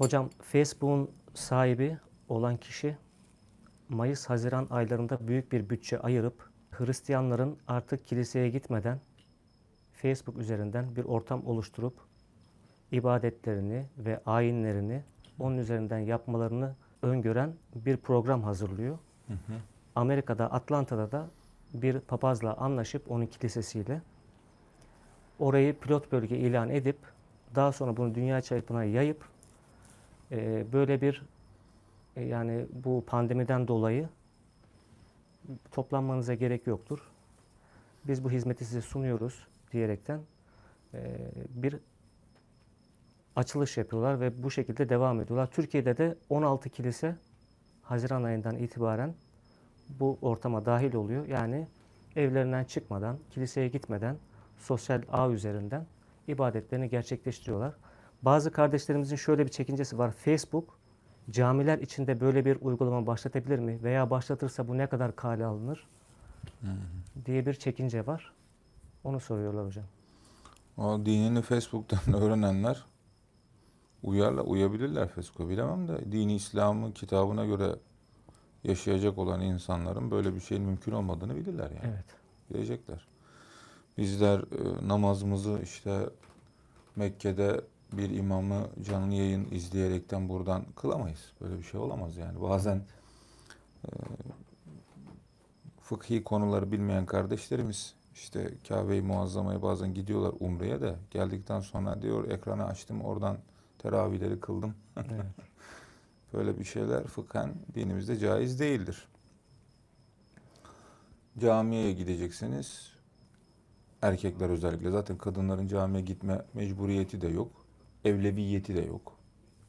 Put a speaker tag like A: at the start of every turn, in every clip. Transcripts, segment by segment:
A: Hocam Facebook'un sahibi olan kişi Mayıs-Haziran aylarında büyük bir bütçe ayırıp Hristiyanların artık kiliseye gitmeden Facebook üzerinden bir ortam oluşturup ibadetlerini ve ayinlerini onun üzerinden yapmalarını öngören bir program hazırlıyor. Amerika'da Atlanta'da da bir papazla anlaşıp onun kilisesiyle orayı pilot bölge ilan edip daha sonra bunu dünya çapına yayıp e, böyle bir e, yani bu pandemiden dolayı toplanmanıza gerek yoktur. Biz bu hizmeti size sunuyoruz diyerekten e, bir açılış yapıyorlar ve bu şekilde devam ediyorlar. Türkiye'de de 16 kilise Haziran ayından itibaren bu ortama dahil oluyor. Yani evlerinden çıkmadan, kiliseye gitmeden sosyal ağ üzerinden ibadetlerini gerçekleştiriyorlar. Bazı kardeşlerimizin şöyle bir çekincesi var. Facebook camiler içinde böyle bir uygulama başlatabilir mi? Veya başlatırsa bu ne kadar kale alınır? diye bir çekince var. Onu soruyorlar hocam.
B: O dinini Facebook'tan öğrenenler uyarla uyabilirler Facebook'a bilemem de dini İslam'ın kitabına göre yaşayacak olan insanların böyle bir şeyin mümkün olmadığını bilirler yani.
A: Evet.
B: Bilecekler. Bizler e, namazımızı işte Mekke'de bir imamı canlı yayın izleyerekten buradan kılamayız. Böyle bir şey olamaz yani. Bazen e, fıkhi konuları bilmeyen kardeşlerimiz işte Kabe-i Muazzama'ya bazen gidiyorlar Umre'ye de geldikten sonra diyor ekranı açtım oradan teravihleri kıldım.
A: evet.
B: Böyle bir şeyler fıkhen dinimizde caiz değildir. Camiye gideceksiniz. Erkekler özellikle. Zaten kadınların camiye gitme mecburiyeti de yok. Evleviyeti de yok.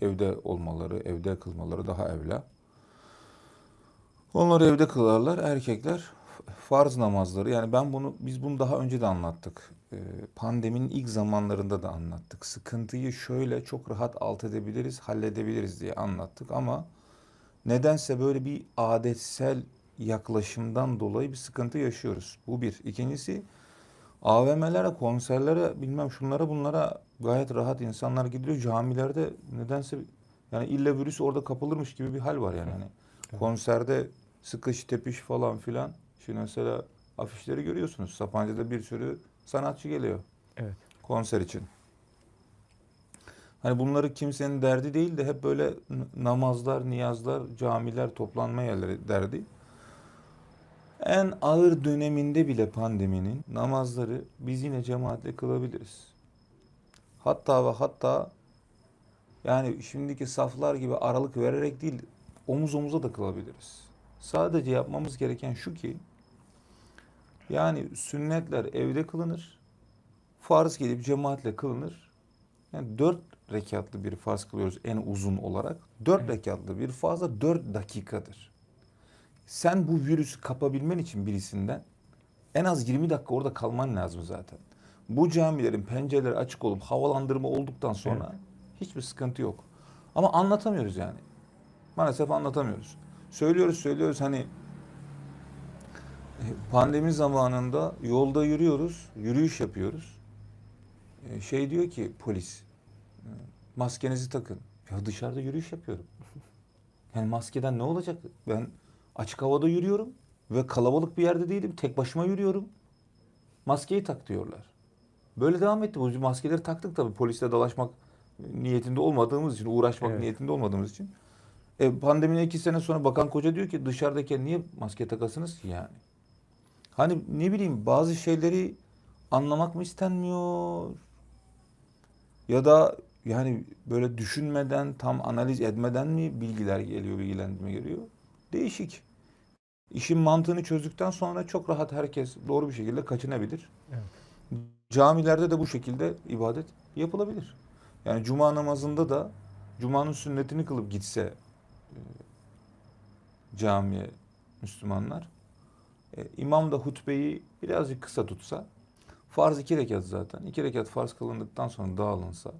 B: Evde olmaları, evde kılmaları daha evla. Onları evde kılarlar. Erkekler farz namazları. Yani ben bunu, biz bunu daha önce de anlattık. Ee, Pandeminin ilk zamanlarında da anlattık. Sıkıntıyı şöyle çok rahat alt edebiliriz, halledebiliriz diye anlattık ama nedense böyle bir adetsel yaklaşımdan dolayı bir sıkıntı yaşıyoruz. Bu bir. İkincisi AVM'lere, konserlere, bilmem şunlara bunlara gayet rahat insanlar gidiyor. Camilerde nedense yani illa virüs orada kapılırmış gibi bir hal var yani. Hani konserde sıkış tepiş falan filan. Şimdi mesela afişleri görüyorsunuz. Sapanca'da bir sürü sanatçı geliyor
A: Evet.
B: konser için. Hani bunları kimsenin derdi değil de hep böyle namazlar, niyazlar, camiler, toplanma yerleri derdi. En ağır döneminde bile pandeminin namazları biz yine cemaatle kılabiliriz. Hatta ve hatta yani şimdiki saflar gibi aralık vererek değil omuz omuza da kılabiliriz. Sadece yapmamız gereken şu ki yani sünnetler evde kılınır. Farz gelip cemaatle kılınır. Yani dört rekatlı bir farz kılıyoruz en uzun olarak. Dört rekatlı bir farz da dört dakikadır. Sen bu virüsü kapabilmen için birisinden en az 20 dakika orada kalman lazım zaten. Bu camilerin pencereleri açık olup havalandırma olduktan sonra hiçbir sıkıntı yok. Ama anlatamıyoruz yani. Maalesef anlatamıyoruz. Söylüyoruz söylüyoruz hani pandemi zamanında yolda yürüyoruz, yürüyüş yapıyoruz. Ee, Şey diyor ki polis, e, maskenizi takın. Ya dışarıda yürüyüş yapıyorum. Yani maskeden ne olacak? Ben açık havada yürüyorum ve kalabalık bir yerde değilim. Tek başıma yürüyorum. Maskeyi tak diyorlar. Böyle devam etti. Bu maskeleri taktık tabii polisle dalaşmak niyetinde olmadığımız için, uğraşmak
A: Evet.
B: niyetinde olmadığımız için. E, pandemiden iki sene sonra Bakan Koca diyor ki dışarıdayken niye maske takasınız ki yani? Hani ne bileyim bazı şeyleri anlamak mı istenmiyor? Ya da yani böyle düşünmeden, tam analiz etmeden mi bilgiler geliyor, bilgilendirme geliyor? Değişik. İşin mantığını çözdükten sonra çok rahat herkes doğru bir şekilde kaçınabilir.
A: Evet.
B: Camilerde de bu şekilde ibadet yapılabilir. Yani cuma namazında da cumanın sünnetini kılıp gitse e, camiye Müslümanlar, e, imam da hutbeyi birazcık kısa tutsa, farz iki rekat zaten. iki rekat farz kılındıktan sonra dağılınsa,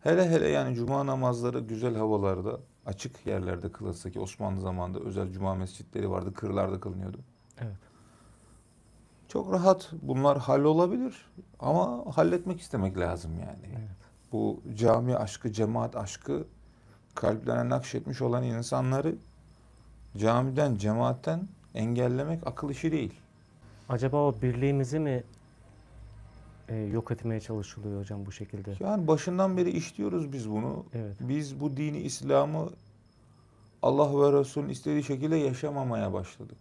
B: hele hele yani cuma namazları güzel havalarda, açık yerlerde kılınsa ki Osmanlı zamanında özel cuma mescitleri vardı, kırlarda kılınıyordu.
A: Evet.
B: Çok rahat bunlar hallolabilir ama halletmek istemek lazım yani.
A: Evet.
B: Bu cami aşkı, cemaat aşkı kalplerine nakşetmiş olan insanları camiden, cemaatten engellemek akıl işi değil.
A: Acaba o birliğimizi mi e, yok etmeye çalışılıyor hocam bu şekilde?
B: Yani başından beri işliyoruz biz bunu.
A: Evet.
B: Biz bu dini İslam'ı Allah ve Resul'ün istediği şekilde yaşamamaya başladık.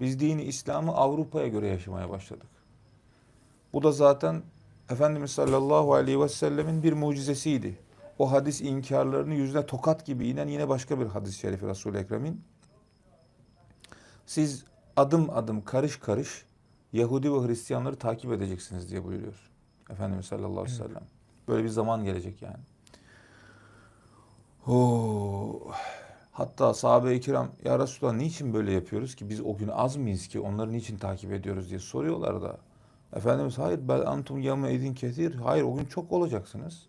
B: Biz dini İslam'ı Avrupa'ya göre yaşamaya başladık. Bu da zaten Efendimiz sallallahu aleyhi ve sellemin bir mucizesiydi. O hadis inkarlarını yüzüne tokat gibi inen yine başka bir hadis-i şerifi Resul-i Ekrem'in. Siz adım adım karış karış Yahudi ve Hristiyanları takip edeceksiniz diye buyuruyor. Efendimiz sallallahu aleyhi ve sellem. Böyle bir zaman gelecek yani. Oo. Hatta sahabe-i kiram ya Resulallah niçin böyle yapıyoruz ki biz o gün az mıyız ki onları niçin takip ediyoruz diye soruyorlar da. Efendimiz hayır bel antum yevme edin ketir. Hayır o gün çok olacaksınız.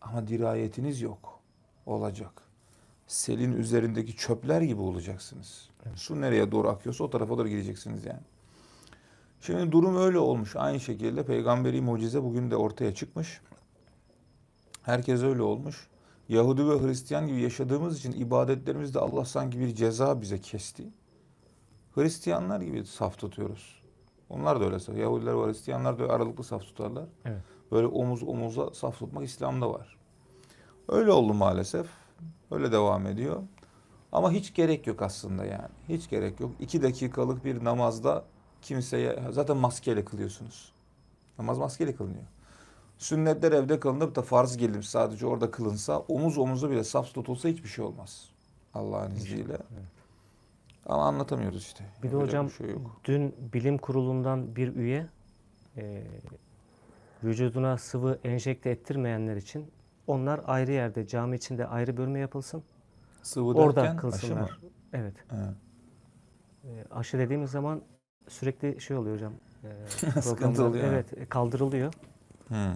B: Ama dirayetiniz yok. Olacak. Selin üzerindeki çöpler gibi olacaksınız. Su nereye doğru akıyorsa o tarafa doğru gideceksiniz yani. Şimdi durum öyle olmuş. Aynı şekilde peygamberi mucize bugün de ortaya çıkmış. Herkes öyle olmuş. Yahudi ve Hristiyan gibi yaşadığımız için ibadetlerimizde Allah sanki bir ceza bize kesti. Hristiyanlar gibi saf tutuyoruz. Onlar da öyle. Yahudiler ve Hristiyanlar da aralıklı saf tutarlar.
A: Evet.
B: Böyle omuz omuza saf tutmak İslam'da var. Öyle oldu maalesef. Öyle devam ediyor. Ama hiç gerek yok aslında yani. Hiç gerek yok. İki dakikalık bir namazda kimseye zaten maskeyle kılıyorsunuz. Namaz maskeyle kılınıyor. Sünnetler evde kılınıp da farz gelim sadece orada kılınsa omuz omuza bile saf tutulsa hiçbir şey olmaz. Allah'ın izniyle. Ama anlatamıyoruz işte.
A: Bir de
B: Yapacak
A: hocam
B: bir şey yok.
A: dün bilim kurulundan bir üye e, vücuduna sıvı enjekte ettirmeyenler için onlar ayrı yerde cami içinde ayrı bölme yapılsın.
B: Sıvı
A: Orada
B: derken aşı mı?
A: kılsınlar. Evet.
B: He.
A: E, aşı dediğimiz zaman sürekli şey oluyor hocam. e,
B: Sıkıntı oluyor.
A: Evet e, kaldırılıyor.
B: Hı.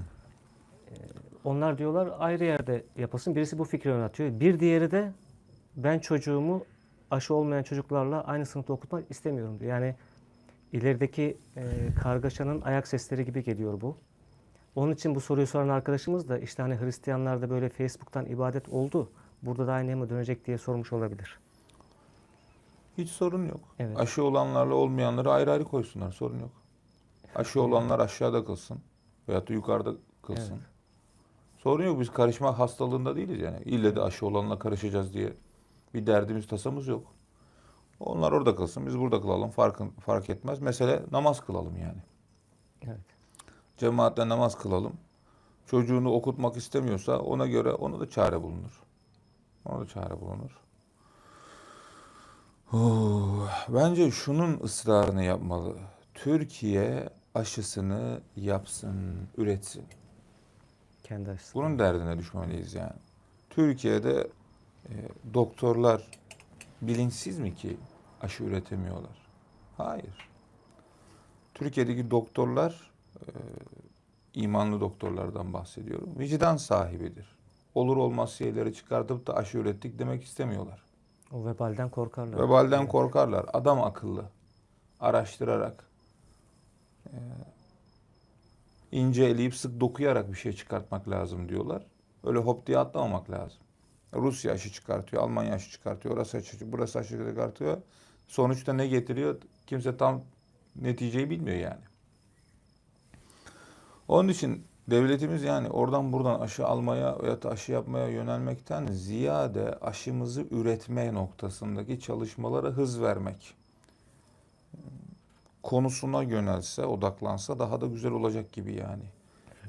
A: Onlar diyorlar ayrı yerde yapılsın. Birisi bu fikri yönetiyor. Bir diğeri de ben çocuğumu aşı olmayan çocuklarla aynı sınıfta okutmak istemiyorum diyor. Yani ilerideki e, kargaşanın ayak sesleri gibi geliyor bu. Onun için bu soruyu soran arkadaşımız da işte hani Hristiyanlarda böyle Facebook'tan ibadet oldu. Burada da aynı mı dönecek diye sormuş olabilir.
B: Hiç sorun yok.
A: Evet.
B: Aşı olanlarla olmayanları ayrı ayrı koysunlar. Sorun yok. Aşı olanlar aşağıda kılsın. Veyahut da yukarıda kılsın.
A: Evet.
B: Sorun yok. Biz karışma hastalığında değiliz yani. İlle de aşı olanla karışacağız diye bir derdimiz tasamız yok. Onlar orada kılsın. Biz burada kılalım. Farkın, fark etmez. Mesele namaz kılalım yani.
A: Evet.
B: Cemaatle namaz kılalım. Çocuğunu okutmak istemiyorsa ona göre ona da çare bulunur. Ona da çare bulunur. Oh, bence şunun ısrarını yapmalı. Türkiye aşısını yapsın, üretsin.
A: Kendi aşısı.
B: Bunun derdine düşmeliyiz yani. Türkiye'de e, doktorlar bilinçsiz mi ki aşı üretemiyorlar? Hayır. Türkiye'deki doktorlar e, imanlı doktorlardan bahsediyorum. Vicdan sahibidir. Olur olmaz şeyleri çıkartıp da aşı ürettik demek istemiyorlar.
A: O vebalden korkarlar.
B: Vebalden korkarlar. Adam akıllı. Araştırarak. e, ince eleyip sık dokuyarak bir şey çıkartmak lazım diyorlar. Öyle hop diye atlamamak lazım. Rusya aşı çıkartıyor, Almanya aşı çıkartıyor, orası aşı, burası aşı çıkartıyor. Sonuçta ne getiriyor? Kimse tam neticeyi bilmiyor yani. Onun için devletimiz yani oradan buradan aşı almaya veya aşı yapmaya yönelmekten ziyade aşımızı üretme noktasındaki çalışmalara hız vermek konusuna yönelse, odaklansa daha da güzel olacak gibi yani.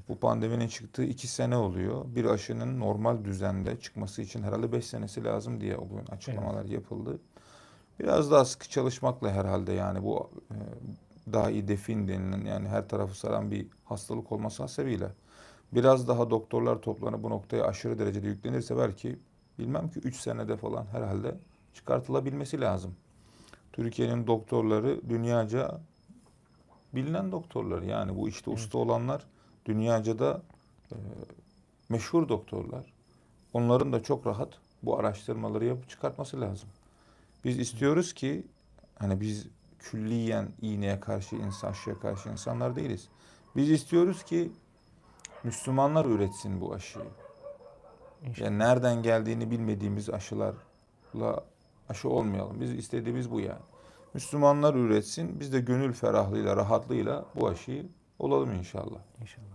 B: Bu pandeminin çıktığı iki sene oluyor. Bir aşının normal düzende çıkması için herhalde beş senesi lazım diye o gün açıklamalar yapıldı. Biraz daha sıkı çalışmakla herhalde yani bu daha iyi defin denilen yani her tarafı saran bir hastalık olması hasebiyle biraz daha doktorlar toplanıp bu noktaya aşırı derecede yüklenirse belki bilmem ki 3 senede falan herhalde çıkartılabilmesi lazım. Türkiye'nin doktorları dünyaca bilinen doktorlar yani bu işte usta olanlar dünyaca da e, meşhur doktorlar. Onların da çok rahat bu araştırmaları yapıp çıkartması lazım. Biz istiyoruz ki hani biz külliyen iğneye karşı insan, aşıya karşı insanlar değiliz. Biz istiyoruz ki Müslümanlar üretsin bu aşıyı. Yani nereden geldiğini bilmediğimiz aşılarla aşı olmayalım. Biz istediğimiz bu yani. Müslümanlar üretsin. Biz de gönül ferahlığıyla, rahatlığıyla bu aşıyı olalım inşallah.
A: İnşallah.